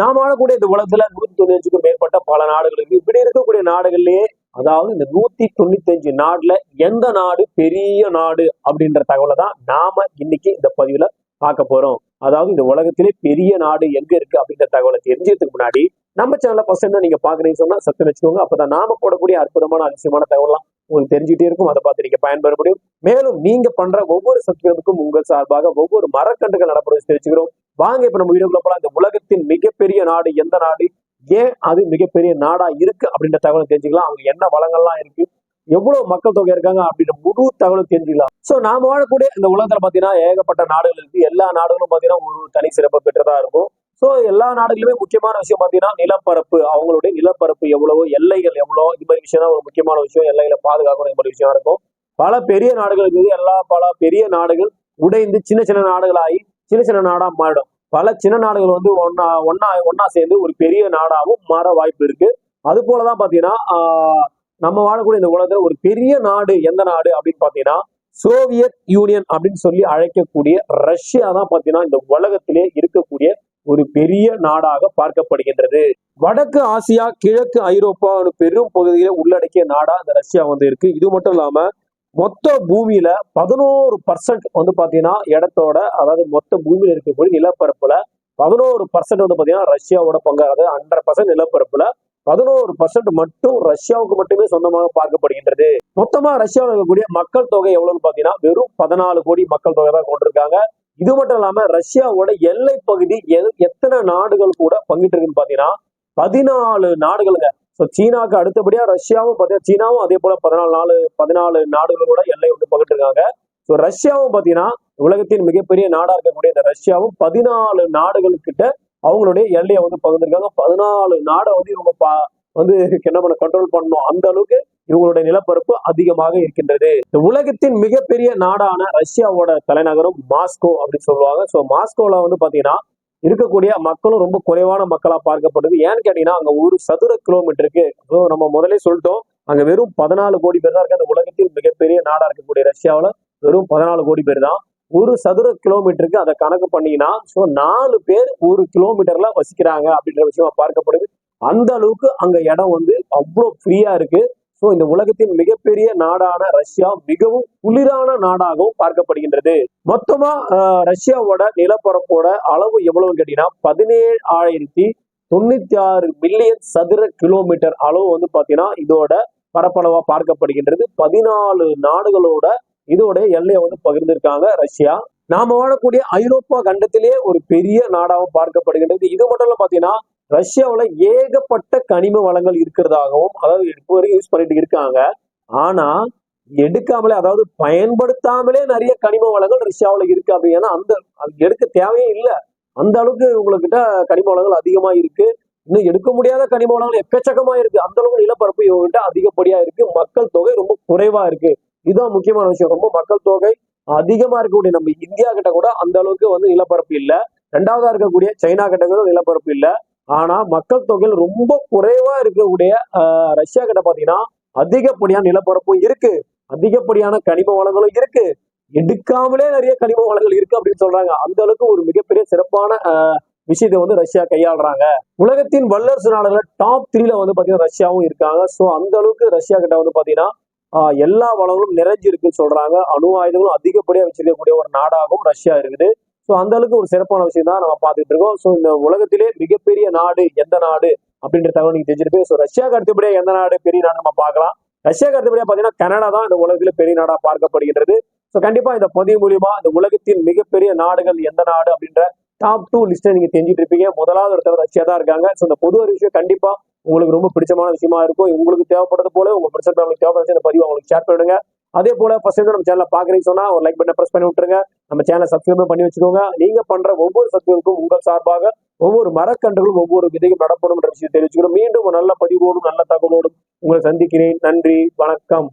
நாம ஆளக்கூடிய இந்த உலகத்துல நூத்தி தொண்ணூறுக்கும் மேற்பட்ட பல நாடுகள் இருக்கு. இப்படி இருக்கக்கூடிய நாடுகள்லயே அதாவது இந்த நூத்தி தொண்ணூத்தி அஞ்சு நாடுல எந்த நாடு பெரிய நாடு அப்படின்ற தகவலை தான் நாம இன்னைக்கு இந்த பதிவுல பார்க்க போறோம். அதாவது இந்த உலகத்திலே பெரிய நாடு எங்க இருக்கு அப்படின்ற தகவலை தெரிஞ்சதுக்கு முன்னாடி நம்ம சேனல்ல ஃபர்ஸ்ட் என்ன நீங்க பாக்குறீங்கன்னு சொன்னா சத்தம் வச்சுக்கோங்க. அப்பதான் நாம போடக்கூடிய அற்புதமான அதிசயமான தகவலாம் உங்களுக்கு தெரிஞ்சுட்டே இருக்கும். அதை பார்த்து நீங்க பயன்பெற முடியும். மேலும் நீங்க பண்ற ஒவ்வொரு சப்ஸ்கிரைபுக்கும் உங்கள் சார்பாக ஒவ்வொரு மரக்கன்றுகள் நடப்படுவது தெரிஞ்சுக்கிறோம். வாங்க இப்ப நம்ம வீடியோக்குள்ள போலாம். இந்த உலகத்தின் மிகப்பெரிய நாடு எந்த நாடு? ஏன் அது மிகப்பெரிய நாடா இருக்கு அப்படின்ற தகவலும் தெரிஞ்சுக்கலாம். அங்க என்ன வளங்கள்லாம் இருக்கு? எவ்வளவு மக்கள் தொகை இருக்காங்க அப்படின்ற முழு தகவலும் தெரிஞ்சுக்கலாம். சோ நாம வாழக்கூடிய இந்த உலகத்துல பாத்தீங்கன்னா ஏகப்பட்ட நாடுகள் இருக்கு. எல்லா நாடுகளும் பாத்தீங்கன்னா ஒரு தனி சிறப்பு பெற்றதா இருக்கும். சோ எல்லா நாடுகளுமே முக்கியமான விஷயம் பாத்தீங்கன்னா நிலப்பரப்பு. அவங்களுடைய நிலப்பரப்பு எவ்வளவோ எல்லைகள் எவ்வளவு இது மாதிரி விஷயம் தான் ஒரு முக்கியமான விஷயம். எல்லைகளை பாதுகாக்கணும் இது மாதிரி விஷயம் இருக்கும். பல பெரிய நாடுகள் இருக்குது. எல்லா பல பெரிய நாடுகள் உடைந்து சின்ன சின்ன நாடுகளாகி சின்ன சின்ன நாடா மாறிடும். பல சின்ன நாடுகள் வந்து ஒன்னா ஒன்னா ஒன்னா சேர்ந்து ஒரு பெரிய நாடாகவும் மாற வாய்ப்பு இருக்கு. அது போலதான் பாத்தீங்கன்னா ஆஹ், நம்ம வாழக்கூடிய இந்த உலகத்துல ஒரு பெரிய நாடு எந்த நாடு அப்படின்னு பாத்தீங்கன்னா சோவியத் யூனியன் அப்படின்னு சொல்லி அழைக்கக்கூடிய ரஷ்யா தான் பாத்தீங்கன்னா இந்த உலகத்திலே இருக்கக்கூடிய ஒரு பெரிய நாடாக பார்க்கப்படுகின்றது. வடக்கு ஆசியா கிழக்கு ஐரோப்பா பெரும் பகுதியில உள்ளடக்கிய நாடா இந்த ரஷ்யா வந்து இருக்கு. இது மட்டும் இல்லாம மொத்த பூமியில பதினோரு பர்சன்ட் வந்து பாத்தீங்கன்னா இடத்தோட அதாவது மொத்த பூமியில இருக்கக்கூடிய நிலப்பரப்புல பதினோரு பர்சன்ட் வந்து பாத்தீங்கன்னா ரஷ்யாவோட பங்கு ஹண்ட்ரட் பர்சன்ட் நிலப்பரப்புல பதினோரு பர்சன்ட் மட்டும் ரஷ்யாவுக்கு மட்டுமே சொந்தமாக பார்க்கப்படுகின்றது. மொத்தமா ரஷ்யாவில் இருக்கக்கூடிய மக்கள் தொகை எவ்வளவுன்னு பாத்தீங்கன்னா வெறும் பதினாலு கோடி மக்கள் தொகை தான் கொண்டிருக்காங்க. இது மட்டும் இல்லாம ரஷ்யாவோட எல்லை பகுதி எத்தனை நாடுகள் கூட பங்கிட்டு இருக்குன்னு பாத்தீங்கன்னா பதினாலு நாடுகளுங்க. ஸோ சீனாக்கு அடுத்தபடியாக ரஷ்யாவும் பார்த்தீங்கன்னா சீனாவும் அதே போல பதினாலு நாலு பதினாலு நாடுகளோட எல்லை வந்து பகிர்ந்துருக்காங்க. இருக்காங்க ஸோ ரஷ்யாவும் பார்த்தீங்கன்னா உலகத்தின் மிகப்பெரிய நாடாக இருக்கக்கூடிய இந்த ரஷ்யாவும் பதினாலு நாடுகள் கிட்ட அவங்களுடைய எல்லையை வந்து பகிர்ந்துருக்காங்க. பதினாலு நாடை வந்து இவங்க பா வந்து என்ன பண்ண கண்ட்ரோல் பண்ணணும். அந்த அளவுக்கு இவங்களுடைய நிலப்பரப்பு அதிகமாக இருக்கின்றது. இந்த உலகத்தின் மிகப்பெரிய நாடான ரஷ்யாவோட தலைநகரம் மாஸ்கோ அப்படின்னு சொல்லுவாங்க. ஸோ மாஸ்கோவில் வந்து பாத்தீங்கன்னா இருக்கக்கூடிய மக்களும் ரொம்ப குறைவான மக்களா பார்க்கப்படுது. ஏன்னு கேட்டீங்கன்னா அங்க ஒரு சதுர கிலோமீட்டருக்கு so நம்ம முதலே சொல்லிட்டோம் அங்க வெறும் பதினாலு கோடி பேர் தான் இருக்கு. அந்த உலகத்தில் மிகப்பெரிய நாடா இருக்கக்கூடிய ரஷ்யாவில் வெறும் பதினாலு கோடி பேர் தான். ஒரு சதுர கிலோமீட்டருக்கு அதை கணக்கு பண்ணீங்கன்னா ஸோ நாலு பேர் ஒரு கிலோமீட்டர்ல வசிக்கிறாங்க அப்படின்ற விஷயமா பார்க்கப்படுது. அந்த அளவுக்கு அங்க இடம் வந்து அவ்வளோ ஃப்ரீயா இருக்கு. ஸோ இந்த உலகத்தின் மிகப்பெரிய நாடான ரஷ்யா மிகவும் குளிரான நாடாகவும் பார்க்கப்படுகின்றது. மொத்தமா ஆஹ், ரஷ்யாவோட நிலப்பரப்போட அளவு எவ்வளவுன்னு கேட்டீங்கன்னா பதினேழு ஆயிரத்தி தொண்ணூத்தி ஆறு மில்லியன் சதுர கிலோமீட்டர் அளவு வந்து பாத்தீங்கன்னா இதோட பரப்பளவா பார்க்கப்படுகின்றது. பதினாலு நாடுகளோட இதோட எல்லையை வந்து பகிர்ந்திருக்காங்க ரஷ்யா. நாம வாழக்கூடிய ஐரோப்பா கண்டத்திலேயே ஒரு பெரிய நாடாகவும் பார்க்கப்படுகின்றது. இது மட்டும் இல்ல பாத்தீங்கன்னா ரஷ்யாவில் ஏகப்பட்ட கனிம வளங்கள் இருக்கிறதாகவும் அதாவது இப்போ வரைக்கும் யூஸ் பண்ணிட்டு இருக்காங்க. ஆனா எடுக்காமலே அதாவது பயன்படுத்தாமலே நிறைய கனிம வளங்கள் ரஷ்யாவில் இருக்கு அப்படின்னா. அந்த அது எடுக்க தேவையே இல்லை. அந்த அளவுக்கு உங்ககிட்ட கனிம வளங்கள் அதிகமா இருக்கு. இன்னும் எடுக்க முடியாத கனிம வளங்கள் எக்கச்சக்கமா இருக்கு. அந்த அளவுக்கு நிலப்பரப்பு இவங்ககிட்ட அதிகப்படியா இருக்கு. மக்கள் தொகை ரொம்ப குறைவா இருக்கு. இதுதான் முக்கியமான விஷயம். ரொம்ப மக்கள் தொகை அதிகமா இருக்கக்கூடிய நம்ம இந்தியா கிட்ட கூட அந்த அளவுக்கு வந்து நிலப்பரப்பு இல்லை. ரெண்டாவதா இருக்கக்கூடிய சைனா கிட்ட கூட நிலப்பரப்பு இல்லை. ஆனா மக்கள் தொகையில் ரொம்ப குறைவா இருக்கக்கூடிய ரஷ்யா கிட்ட பாத்தீங்கன்னா அதிகப்படியான நிலப்பரப்பும் இருக்கு. அதிகப்படியான கனிம வளங்களும் இருக்கு. எடுக்காமலே நிறைய கனிம வளங்கள் இருக்கு அப்படின்னு சொல்றாங்க. அந்த அளவுக்கு ஒரு மிகப்பெரிய சிறப்பான விஷயத்தை வந்து ரஷ்யா கையாளுறாங்க. உலகத்தின் வல்லரசு நாடுகள் டாப் த்ரீல வந்து பாத்தீங்கன்னா ரஷ்யாவும் இருக்காங்க. சோ அந்த அளவுக்கு ரஷ்யா கிட்ட வந்து பாத்தீங்கன்னா எல்லா வளங்களும் நிறைஞ்சிருக்குன்னு சொல்றாங்க. அணு ஆயுதங்களும் அதிகப்படியா வச்சிருக்கக்கூடிய ஒரு நாடாகவும் ரஷ்யா இருக்குது. ஸோ அந்த அளவுக்கு ஒரு சிறப்பான விஷயம் தான் நம்ம பார்த்துட்டு இருக்கோம். ஸோ இந்த உலகத்திலே மிகப்பெரிய நாடு எந்த நாடு அப்படின்ற தகவல் நீங்க தெரிஞ்சிருப்பீங்க. ஸோ ரஷ்யாவுக்கு கருத்துப்படியா எந்த நாடு பெரிய நாடு நம்ம பார்க்கலாம். ரஷ்யாவுக்கு அடுத்தபடியா பார்த்தீங்கன்னா கனடா தான் இந்த உலகத்திலே பெரிய நாடா பார்க்கப்படுகின்றது. ஸோ கண்டிப்பா இந்த பதிவு மூலியமா இந்த உலகத்தின் மிகப்பெரிய நாடுகள் எந்த நாடு அப்படின்ற டாப் டூ லிஸ்ட்டை நீங்க தெரிஞ்சிட்டு இருப்பீங்க. முதலாவது இடத்துல ரஷ்யா தான் இருக்காங்க. ஸோ இந்த பொது ஒரு விஷயம் கண்டிப்பா உங்களுக்கு ரொம்ப பிடிச்சமான விஷயமா இருக்கும். உங்களுக்கு தேவைப்படுறது போல உங்க பிரச்சனை உங்களுக்கு இந்த பதிவு உங்களுக்கு ஷேர் பண்ணிடுங்க. அதே போல ஃபர்ஸ்ட் நம்ம சேனலை பாக்குறீங்க சொன்னா ஒரு லைக் பட்டன் பிரஸ் பண்ணி விட்டுருங்க. நம்ம சேனலை சப்ஸ்கிரைப் பண்ணி வச்சுக்கோங்க. நீங்க பண்ற ஒவ்வொரு சப்ஸ்கிரைபுக்கும் உங்கள் சார்பாக ஒவ்வொரு மரக்கன்றுகளும் ஒவ்வொரு விதையும் நடப்படும் என்ற விஷயம் தெரிவிச்சுக்கிறோம். மீண்டும் ஒரு நல்ல பதிவோடும் நல்ல தகவலோடும் உங்களை சந்திக்கிறேன். நன்றி வணக்கம்.